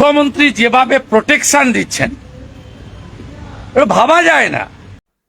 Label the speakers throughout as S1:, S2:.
S1: মুখ্যমন্ত্রী যেভাবে প্রোটেকশন দিচ্ছেন ভাবা যায় না।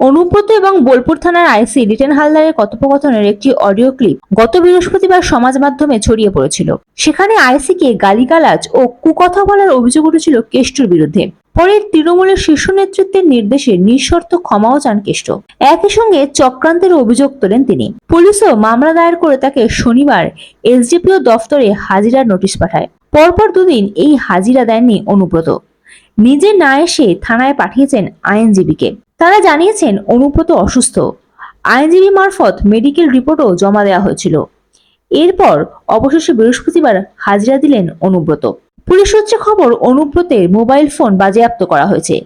S2: অনুব্রত এবং বোলপুর থানার আইসি লিটন হালদারের কথোপকথনের একটি অডিও ক্লিপ গত বৃহস্পতিবার সমাজ মাধ্যমে ছড়িয়ে পড়েছিল। সেখানে আইসিকে গালিগালাজ ও কুকথা বলার অভিযোগ উঠেছিল কেষ্টুর বিরুদ্ধে। পরে তৃণমূলের শীর্ষ নেতৃত্বের নির্দেশে নিঃশর্ত ক্ষমাও চান কেষ্ট। একই সঙ্গে চক্রান্তের অভিযোগ তোলেন তিনি। পুলিশও মামলা দায়ের করে তাকে শনিবার এসডিপিও দফতরে হাজিরার নোটিশ পাঠায়। পরপর দুদিন এই হাজিরা দেননি অনুব্রত। নিজে না এসে থানায় পাঠিয়েছেন আইনজীবীকে। তারা জানিয়েছেন অনুব্রত অসুস্থ। আইনজীবী মারফত মেডিকেল রিপোর্টও জমা দেওয়া হয়েছিল। এরপর অবশেষে বৃহস্পতিবার হাজিরা দিলেন অনুব্রত। পুলিশ সূত্রে খবর অনুব্রতের মোবাইল ফোন বাজেয়াপ্ত করা হয়েছে।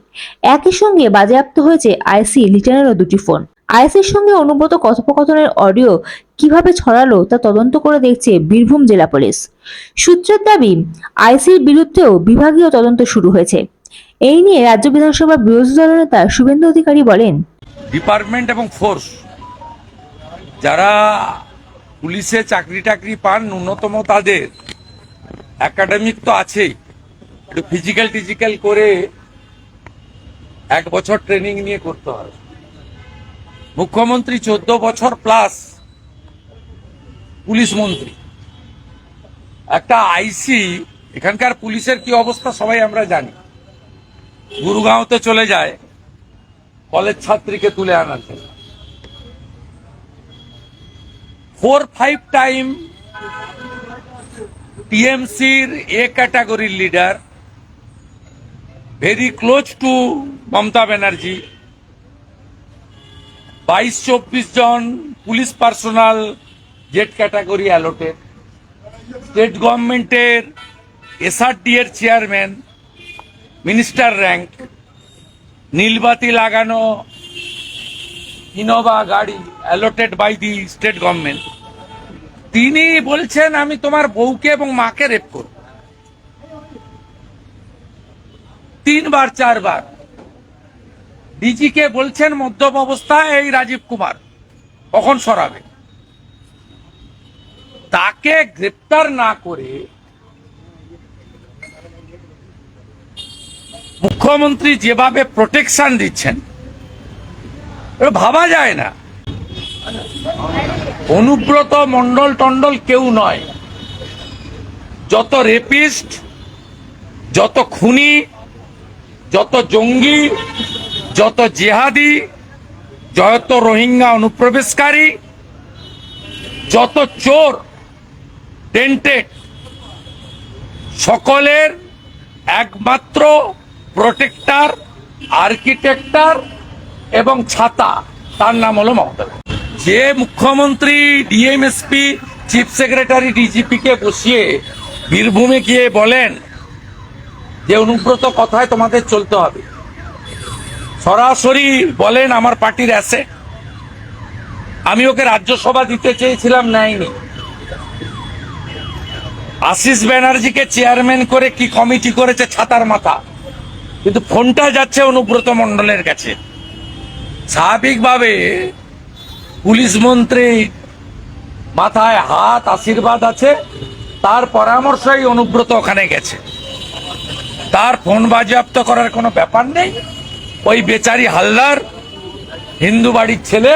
S2: একই সঙ্গে বাজেয়াপ্ত হয়েছে আইসি লিটনেরও দুটি ফোন। আইসির সঙ্গে অনুব্রত কথোপকথনের অডিও কীভাবে ছড়ালো তা তদন্ত করে দেখছে বীরভূম জেলা পুলিশ। সূত্রের দাবি, আইসির বিরুদ্ধেও বিভাগীয় তদন্ত শুরু হয়েছে। এই নিয়ে রাজ্য বিধানসভার বিরোধী দলের নেতা শুভেন্দু অধিকারী বলেন,
S1: ডিপার্টমেন্ট এবং ফোর্স, যারা পুলিশে চাকরি টাকরি পান, ন্যূনতম তাদের একাডেমিক তো আছেই। একটু ফিজিক্যাল টিজিক্যাল করে এক বছর ট্রেনিং নিয়ে করতে হয় মুখ্যমন্ত্রী চোদ্দ বছর প্লাস পুলিশ মন্ত্রী। একটা আইসি এখানকার পুলিশের কি অবস্থা সবাই আমরা জানি। গুরুগাঁওতে চলে যায় কলেজ ছাত্রীকে তুলে আনার জন্য। ফোর ফাইভ টাইম টিএমসির এ ক্যাটাগরির leader very close to Mamata Banerjee. বাইশ চব্বিশ জন police personnel Z category allotted state গভর্নমেন্টের এসআরডি এর চেয়ারম্যান মিনিস্টার র্যাঙ্ক নীলবাতি লাগানো ইনোভা গাড়ি allotted by the state government তিনি বলছেন, আমি তোমার বউকে এবং মাকে রেপ করব। তিনবার, চারবার। ডিজিকে বলছেন, মদ্যপ অবস্থায় এই রাজীব কুমার কখন সরাবে? তাকে গ্রেপ্তার না করে মুখ্যমন্ত্রী যেভাবে প্রোটেকশন দিচ্ছেন ভাবা যায় না। অনুব্রত মন্ডল টন্ডল কেউ নয়। যত রেপিস্ট, যত খুনি, যত জঙ্গি, যত জেহাদি, যত রোহিঙ্গা অনুপ্রবেশকারী, যত চোর, টেন্টেড, সকলের একমাত্র প্রোটেক্টর, আর্কিটেক্টর এবং ছাতা। তার নাম হলো মমতা যে মুখ্যমন্ত্রী DM SP chief secretary DGP কে বসিয়ে বীরভূমে গিয়ে বলেন যে অনুব্রত কথায় তোমাদের চলতে হবে। সরাসরি বলেন আমার পার্টির অ্যাসে। আমি ওকে রাজ্যসভা দিতে চেয়েছিলাম, নেয়নি। আশিস ব্যানার্জিকে চেয়ারম্যান করে কি কমিটি করেছে ছাতার মাথা। কিন্তু ফোনটা যাচ্ছে অনুব্রত মণ্ডলের কাছে। স্বাভাবিকভাবে পুলিশ মন্ত্রী মাথায় হাত, আশীর্বাদ আছে, তার পরামর্শই অনুব্রত ওখানে গেছে। তার ফোন বাজেয়াপ্ত করার কোনো ব্যাপার নেই। ওই বেচারি হালদার, হিন্দু বাড়ির ছেলে,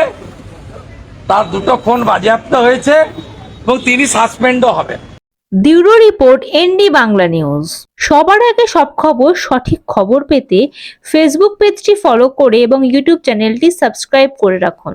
S1: তার দুটো ফোন বাজেয়াপ্ত হয়েছে এবং তিনি সাসপেন্ডও হবেন।
S2: Bureau report, ND Bangla news. সবার আগে সব খবর, সঠিক খবর পেতে ফেসবুক পেজটি ফলো করে এবং ইউটিউব চ্যানেলটি সাবস্ক্রাইব করে রাখুন।